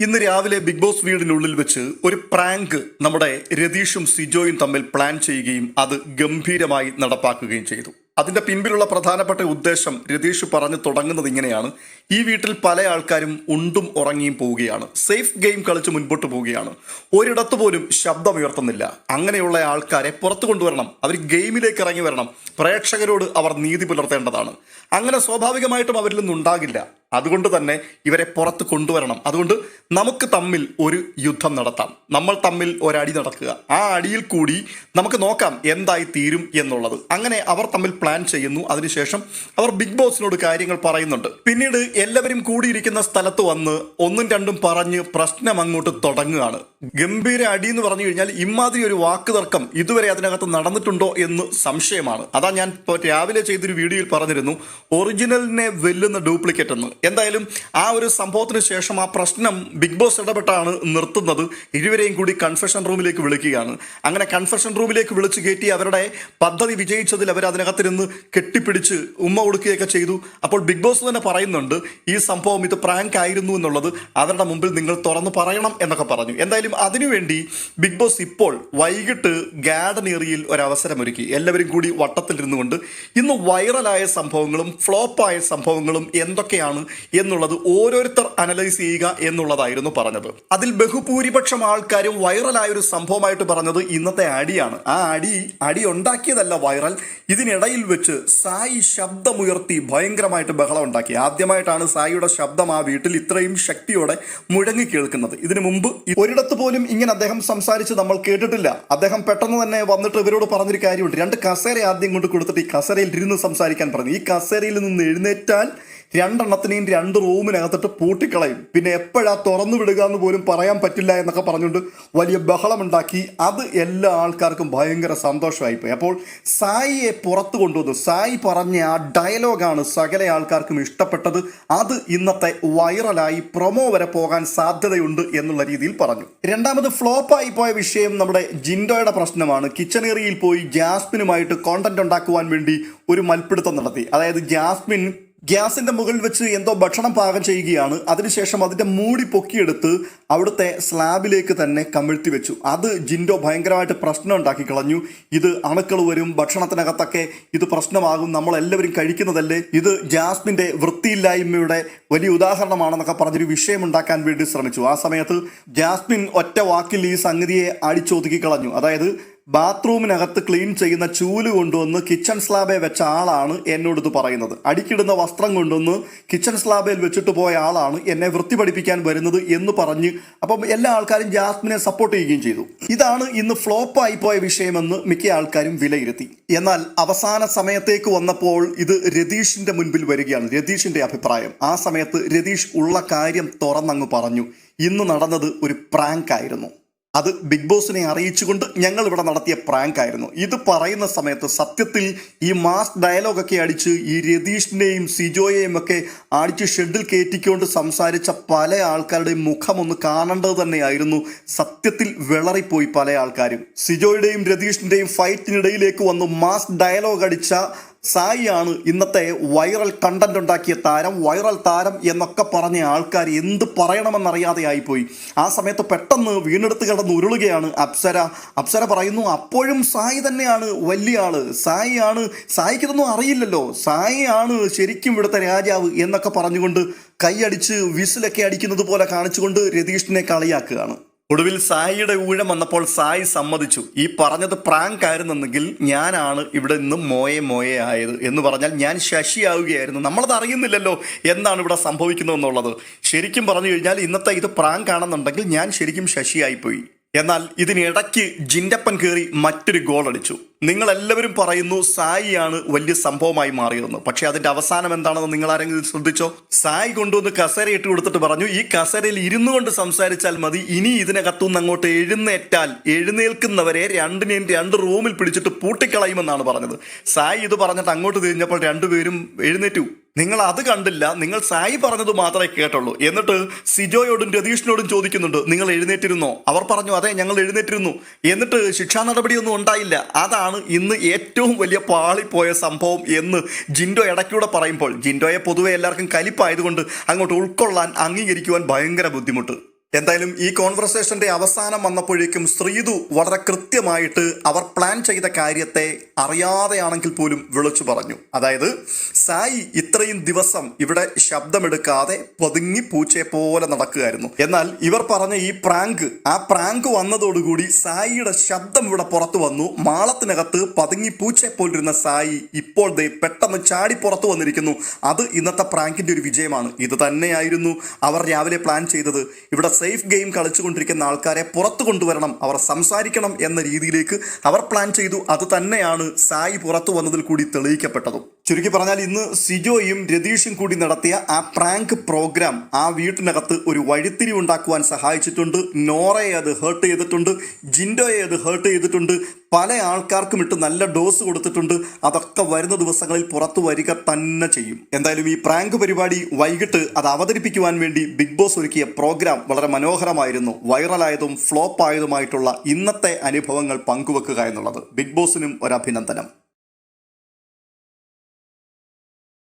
ഇന്ന് രാവിലെ big boss വീടിനുള്ളിൽ വെച്ച് ഒരു പ്രാങ്ക് നമ്മുടെ രതീഷും സിജോയും തമ്മിൽ പ്ലാൻ ചെയ്യുകയും അത് ഗംഭീരമായി നടപ്പാക്കുകയും ചെയ്തു. അതിന്റെ പിൻപിലുള്ള പ്രധാനപ്പെട്ട ഉദ്ദേശം രതീഷ് പറഞ്ഞു തുടങ്ങുന്നത് ഇങ്ങനെയാണ്. ഈ വീട്ടിൽ പല ആൾക്കാരും ഉണ്ടും ഉറങ്ങിയും പോവുകയാണ്. സേഫ് ഗെയിം കളിച്ച് മുൻപോട്ട് പോവുകയാണ്. ഒരിടത്ത് പോലും ശബ്ദമുയർത്തുന്നില്ല. അങ്ങനെയുള്ള ആൾക്കാരെ പുറത്തു കൊണ്ടുവരണം. അവർ ഗെയിമിലേക്ക് ഇറങ്ങി വരണം. പ്രേക്ഷകരോട് അവർ നീതി പുലർത്തേണ്ടതാണ്. അങ്ങനെ സ്വാഭാവികമായിട്ടും അവരിൽ നിന്നുണ്ടാകില്ല. അതുകൊണ്ട് തന്നെ ഇവരെ പുറത്ത് കൊണ്ടുവരണം. അതുകൊണ്ട് നമുക്ക് തമ്മിൽ ഒരു യുദ്ധം നടത്താം. നമ്മൾ തമ്മിൽ ഒരടി നടക്കുക. ആ അടിയിൽ കൂടി നമുക്ക് നോക്കാം എന്തായി തീരും എന്നുള്ളത്. അങ്ങനെ അവർ തമ്മിൽ പ്ലാൻ ചെയ്യുന്നു. അതിനുശേഷം അവർ ബിഗ് ബോസിനോട് കാര്യങ്ങൾ പറയുന്നുണ്ട്. പിന്നീട് എല്ലാവരും കൂടിയിരിക്കുന്ന സ്ഥലത്ത് വന്ന് ഒന്നും രണ്ടും പറഞ്ഞ് പ്രശ്നം അങ്ങോട്ട് തുടങ്ങുകയാണ്. ഗംഭീര അടി എന്ന് പറഞ്ഞു കഴിഞ്ഞാൽ ഇമാതിരി ഒരു വാക്ക് തർക്കം ഇതുവരെ അതിനകത്ത് നടന്നിട്ടുണ്ടോ എന്ന് സംശയമാണ്. അതാ ഞാൻ രാവിലെ ചെയ്തൊരു വീഡിയോയിൽ പറഞ്ഞിരുന്നു ഒറിജിനലിനെ വെല്ലുന്ന ഡ്യൂപ്ലിക്കേറ്റ് എന്ന്. എന്തായാലും ആ ഒരു സംഭവത്തിന് ശേഷം ആ പ്രശ്നം ബിഗ് ബോസ് ഇടപെട്ടാണ് നിർത്തുന്നത്. ഇരുവരെയും കൂടി കൺഫെഷൻ റൂമിലേക്ക് വിളിക്കുകയാണ്. അങ്ങനെ കൺഫെഷൻ റൂമിലേക്ക് വിളിച്ച് കയറ്റി അവരുടെ പദ്ധതി വിജയിച്ചതിൽ അവർ അതിനകത്തിരുന്ന് കെട്ടിപ്പിടിച്ച് ഉമ്മ കൊടുക്കുകയൊക്കെ ചെയ്തു. അപ്പോൾ ബിഗ് ബോസ് തന്നെ പറയുന്നുണ്ട് ഈ സംഭവം ഇത് പ്രാങ്ക് ആയിരുന്നു എന്നുള്ളത് അവരുടെ മുമ്പിൽ നിങ്ങൾ തുറന്നു പറയണം എന്നൊക്കെ പറഞ്ഞു. എന്തായാലും അതിനുവേണ്ടി ബിഗ് ബോസ് ഇപ്പോൾ വൈകിട്ട് ഗാർഡൻ ഏറിയയിൽ ഒരു അവസരമൊരുക്കി എല്ലാവരും കൂടി വട്ടത്തിൽ കൊണ്ട് ഇന്ന് വൈറലായ സംഭവങ്ങളും ഫ്ലോപ്പായ സംഭവങ്ങളും എന്തൊക്കെയാണ് എന്നുള്ളത് ഓരോരുത്തർ അനലൈസ് ചെയ്യുക എന്നുള്ളതായിരുന്നു പറഞ്ഞത്. അതിൽ ബഹുഭൂരിപക്ഷം ആൾക്കാരും വൈറലായ ഒരു സംഭവമായിട്ട് പറഞ്ഞത് ഇന്നത്തെ അടിയാണ്. ആ അടി അടി ഉണ്ടാക്കിയതല്ല വൈറൽ. ഇതിനിടയിൽ വെച്ച് സായി ശബ്ദമുയർത്തി ഭയങ്കരമായിട്ട് ബഹളം ഉണ്ടാക്കി. ആദ്യമായിട്ടാണ് സായിയുടെ ശബ്ദം ആ വീട്ടിൽ ഇത്രയും ശക്തിയോടെ മുഴങ്ങി കേൾക്കുന്നത്. ഇതിനു മുമ്പ് ഒരിടത്ത് പോലും ഇങ്ങനെ അദ്ദേഹം സംസാരിച്ച് നമ്മൾ കേട്ടിട്ടില്ല. അദ്ദേഹം പെട്ടെന്ന് തന്നെ വന്നിട്ട് ഇവരോട് പറഞ്ഞൊരു കാര്യമുണ്ട്. രണ്ട് കസേര ആദ്യം കൊണ്ട് കൊടുത്തിട്ട് ഈ കസേരയിൽ ഇരുന്ന് സംസാരിക്കാൻ പറഞ്ഞു. ഈ കസേരയിൽ നിന്ന് എഴുന്നേറ്റാൽ രണ്ടെണ്ണത്തിനെയും രണ്ട് റൂമിനകത്തിട്ട് പൂട്ടിക്കളയും. പിന്നെ എപ്പോഴാ തുറന്നു വിടുക എന്ന് പോലും പറയാൻ പറ്റില്ല എന്നൊക്കെ പറഞ്ഞുകൊണ്ട് വലിയ ബഹളമുണ്ടാക്കി. അത് എല്ലാ ആൾക്കാർക്കും ഭയങ്കര സന്തോഷമായിപ്പോയി. അപ്പോൾ സായിയെ പുറത്തു കൊണ്ടുവന്നു. സായി പറഞ്ഞ ആ ഡയലോഗാണ് സകല ആൾക്കാർക്കും ഇഷ്ടപ്പെട്ടത്. അത് ഇന്നത്തെ വൈറലായി പ്രൊമോ വരെ പോകാൻ സാധ്യതയുണ്ട് എന്നുള്ള രീതിയിൽ പറഞ്ഞു. രണ്ടാമത് ഫ്ലോപ്പായി പോയ വിഷയം നമ്മുടെ ജിൻഡോയുടെ പ്രശ്നമാണ്. കിച്ചൺ ഏറിയയിൽ പോയി ജാസ്മിനുമായിട്ട് കോണ്ടന്റ് ഉണ്ടാക്കുവാൻ വേണ്ടി ഒരു മൽപ്പിടുത്തം നടത്തി. അതായത് ജാസ്മിൻ ഗ്യാസിന്റെ മുകളിൽ വെച്ച് എന്തോ ഭക്ഷണം പാകം ചെയ്യുകയാണ്. അതിനുശേഷം അതിന്റെ മൂടി പൊക്കിയെടുത്ത് അവിടുത്തെ സ്ലാബിലേക്ക് തന്നെ കമിഴ്ത്തി വെച്ചു. അത് ജിൻഡോ ഭയങ്കരമായിട്ട് പ്രശ്നം ഉണ്ടാക്കി കളഞ്ഞു. ഇത് അണുക്കൾ വരും ഭക്ഷണത്തിനകത്തൊക്കെ ഇത് പ്രശ്നമാകും നമ്മളെല്ലാവരും കഴിക്കുന്നതല്ലേ? ഇത് ജാസ്മിന്റെ വൃത്തിയില്ലായ്മയുടെ വലിയ ഉദാഹരണമാണെന്നൊക്കെ പറഞ്ഞൊരു വിഷയം ഉണ്ടാക്കാൻ വേണ്ടി ശ്രമിച്ചു. ആ സമയത്ത് ജാസ്മിൻ ഒറ്റ വാക്കിൽ ഈ സംഗതിയെ അടിച്ചൊതുക്കി കളഞ്ഞു. അതായത് ബാത്റൂമിനകത്ത് ക്ലീൻ ചെയ്യുന്ന ചൂൽ കൊണ്ടുവന്ന് കിച്ചൺ സ്ലാബെ വെച്ച ആളാണ് എന്നോട് ഇത് പറയുന്നത്. അടിക്കിടുന്ന വസ്ത്രം കൊണ്ടുവന്ന് കിച്ചൺ സ്ലാബിൽ വെച്ചിട്ട് പോയ ആളാണ് എന്നെ വൃത്തി പഠിപ്പിക്കാൻ വരുന്നത് എന്ന് പറഞ്ഞ് അപ്പം എല്ലാ ആൾക്കാരും ജാസ്മിനെ സപ്പോർട്ട് ചെയ്യുകയും ചെയ്തു. ഇതാണ് ഇന്ന് ഫ്ലോപ്പായി പോയ വിഷയമെന്ന് മിക്ക ആൾക്കാരും വിലയിരുത്തി. എന്നാൽ അവസാന സമയത്തേക്ക് വന്നപ്പോൾ ഇത് രതീഷിന്റെ മുൻപിൽ വരികയാണ്. രതീഷിന്റെ അഭിപ്രായം. ആ സമയത്ത് രതീഷ് ഉള്ള കാര്യം തുറന്നങ്ങ് പറഞ്ഞു. ഇന്ന് നടന്നത് ഒരു പ്രാങ്ക് ആയിരുന്നു. അത് ബിഗ് ബോസിനെ അറിയിച്ചുകൊണ്ട് ഞങ്ങൾ ഇവിടെ നടത്തിയ പ്രാങ്ക് ആയിരുന്നു. ഇത് പറയുന്ന സമയത്ത് സത്യത്തിൽ ഈ മാസ് ഡയലോഗൊക്കെ അടിച്ച് ഈ രതീഷിനെയും സിജോയെയും ഒക്കെ അടിച്ച് ഷെഡിൽ കയറ്റിക്കൊണ്ട് സംസാരിച്ച പല ആൾക്കാരുടെയും മുഖം ഒന്ന് കാണേണ്ടത് തന്നെയായിരുന്നു. സത്യത്തിൽ വിളറിപ്പോയി പല ആൾക്കാരും. സിജോയുടെയും രതീഷിന്റെയും ഫൈറ്റിനിടയിലേക്ക് വന്ന് മാസ് ഡയലോഗ് അടിച്ച സായിയാണ് ഇന്നത്തെ വൈറൽ കണ്ടന്റ് ഉണ്ടാക്കിയ താരം വൈറൽ താരം എന്നൊക്കെ പറഞ്ഞ ആൾക്കാർ എന്ത് പറയണമെന്നറിയാതെ ആയിപ്പോയി ആ സമയത്ത് പെട്ടെന്ന് വീണെടുത്ത് കിടന്ന് ഉരുളുകയാണ് അപ്സര. അപ്സര പറയുന്നു അപ്പോഴും സായി തന്നെയാണ് വലിയ ആൾ. സായിയാണ് സായിക്കിതൊന്നും അറിയില്ലല്ലോ. സായിയാണ് ശരിക്കും ഇവിടുത്തെ രാജാവ് എന്നൊക്കെ പറഞ്ഞുകൊണ്ട് കൈയടിച്ച് വിസിലൊക്കെ അടിക്കുന്നത് പോലെ കാണിച്ചുകൊണ്ട് രതീഷിനെ കളിയാക്കുകയാണ്. ഒടുവിൽ സായിയുടെ ഊഴം വന്നപ്പോൾ സായി സമ്മതിച്ചു. ഈ പറഞ്ഞത് പ്രാങ്ക് ആയിരുന്നെങ്കിൽ ഞാനാണ് ഇവിടെ നിന്ന് മോയെ മോയെ ആയത് എന്ന് പറഞ്ഞാൽ ഞാൻ ശശിയാവുകയായിരുന്നു. നമ്മളത് അറിയുന്നില്ലല്ലോ എന്താണ് ഇവിടെ സംഭവിക്കുന്നതെന്നുള്ളത്. ശരിക്കും പറഞ്ഞു കഴിഞ്ഞാൽ ഇന്നത്തെ ഇത് പ്രാങ്ക് ആണെന്നുണ്ടെങ്കിൽ ഞാൻ ശരിക്കും ശശിയായിപ്പോയി. എന്നാൽ ഇതിനിടയ്ക്ക് ജിൻഡപ്പൻ കയറി മറ്റൊരു ഗോൾ അടിച്ചു. നിങ്ങൾ എല്ലാവരും പറയുന്നു സായിയാണ് വലിയ സംഭവമായി മാറിയതെന്ന്. പക്ഷേ അതിന്റെ അവസാനം എന്താണെന്ന് നിങ്ങൾ ആരെങ്കിലും ശ്രദ്ധിച്ചോ? സായി കൊണ്ടുവന്ന് കസേര ഇട്ട് കൊടുത്തിട്ട് പറഞ്ഞു ഈ കസേരയിൽ ഇരുന്നു കൊണ്ട് സംസാരിച്ചാൽ മതി. ഇനി ഇതിനകത്തുനിന്ന് അങ്ങോട്ട് എഴുന്നേറ്റാൽ എഴുന്നേൽക്കുന്നവരെ രണ്ടിനെയും രണ്ട് റൂമിൽ പിടിച്ചിട്ട് പൂട്ടിക്കളയുമെന്നാണ് പറഞ്ഞത്. സായി ഇത് പറഞ്ഞിട്ട് അങ്ങോട്ട് തിരിഞ്ഞപ്പോൾ രണ്ടുപേരും എഴുന്നേറ്റു. നിങ്ങൾ അത് കണ്ടില്ല നിങ്ങൾ സായി പറഞ്ഞത് മാത്രമേ കേട്ടുള്ളൂ. എന്നിട്ട് സിജോയോടും രതീഷിനോടും ചോദിക്കുന്നുണ്ട് നിങ്ങൾ എഴുന്നേറ്റിരുന്നോ? അവർ പറഞ്ഞു അതെ ഞങ്ങൾ എഴുന്നേറ്റിരുന്നു. എന്നിട്ട് ശിക്ഷാ നടപടിയൊന്നും ഉണ്ടായില്ല. അതാണ് ഇന്ന് ഏറ്റവും വലിയ പാളിപ്പോയ സംഭവം എന്ന് ജിൻഡോ ഇടയ്ക്കൂടെ പറയുമ്പോൾ. ജിൻഡോയെ പൊതുവെ എല്ലാവർക്കും കലിപ്പായതുകൊണ്ട് അങ്ങോട്ട് ഉൾക്കൊള്ളാൻ അംഗീകരിക്കുവാൻ ഭയങ്കര ബുദ്ധിമുട്ട്. എന്തായാലും ഈ കോൺവെർസേഷന്റെ അവസാനം വന്നപ്പോഴേക്കും ശ്രീതു വളരെ കൃത്യമായിട്ട് അവർ പ്ലാൻ ചെയ്ത കാര്യത്തെ അറിയാതെയാണെങ്കിൽ പോലും വിളിച്ചു പറഞ്ഞു. അതായത് സായി ഇത്രയും ദിവസം ഇവിടെ ശബ്ദമെടുക്കാതെ പതുങ്ങി പൂച്ചയെ പോലെ നടക്കുകയായിരുന്നു. എന്നാൽ ഇവർ പറഞ്ഞ ഈ പ്രാങ്ക് ആ പ്രാങ്ക് വന്നതോടുകൂടി സായിയുടെ ശബ്ദം ഇവിടെ പുറത്തു വന്നു. മാളത്തിനകത്ത് പതുങ്ങി പൂച്ചയെ പോലിരുന്ന സായി ഇപ്പോൾ ദേ പെട്ടെന്ന് ചാടി പുറത്തു വന്നിരിക്കുന്നു. അത് ഇന്നത്തെ പ്രാങ്കിന്റെ ഒരു വിജയമാണ്. ഇത് തന്നെയായിരുന്നു അവർ രാവിലെ പ്ലാൻ ചെയ്തത്. ഇവിടെ സേഫ് ഗെയിം കളിച്ചുകൊണ്ടിരിക്കുന്ന ആൾക്കാരെ പുറത്തു കൊണ്ടുവരണം അവർ സംസാരിക്കണം എന്ന രീതിയിലേക്ക് അവർ പ്ലാൻ ചെയ്തു. അത് തന്നെയാണ് സായി പുറത്തു വന്നതിൽ കൂടി തെളിയിക്കപ്പെട്ടതും. ചുരുക്കി പറഞ്ഞാൽ ഇന്ന് സിജോയും രതീഷും കൂടി നടത്തിയ ആ പ്രാങ്ക് പ്രോഗ്രാം ആ വീട്ടിനകത്ത് ഒരു വഴിത്തിരി ഉണ്ടാക്കുവാൻ സഹായിച്ചിട്ടുണ്ട്. നോറയെ അത് ഹേർട്ട് ചെയ്തിട്ടുണ്ട്. ജിൻഡോയെ അത് ഹേർട്ട് ചെയ്തിട്ടുണ്ട്. പല ആൾക്കാർക്കും ഇട്ട് നല്ല ഡോസ് കൊടുത്തിട്ടുണ്ട്. അതൊക്കെ വരുന്ന ദിവസങ്ങളിൽ പുറത്തു വരിക തന്നെ ചെയ്യും. എന്തായാലും ഈ പ്രാങ്ക് പരിപാടി വൈകിട്ട് അത് അവതരിപ്പിക്കുവാൻ വേണ്ടി ബിഗ് ബോസ് ഒരുക്കിയ പ്രോഗ്രാം വളരെ മനോഹരമായിരുന്നു. വൈറലായതും ഫ്ലോപ്പ് ആയതുമായിട്ടുള്ള ഇന്നത്തെ അനുഭവങ്ങൾ പങ്കുവെക്കുക എന്നുള്ളത്. ബിഗ് ബോസിനും ഒരഭിനന്ദനം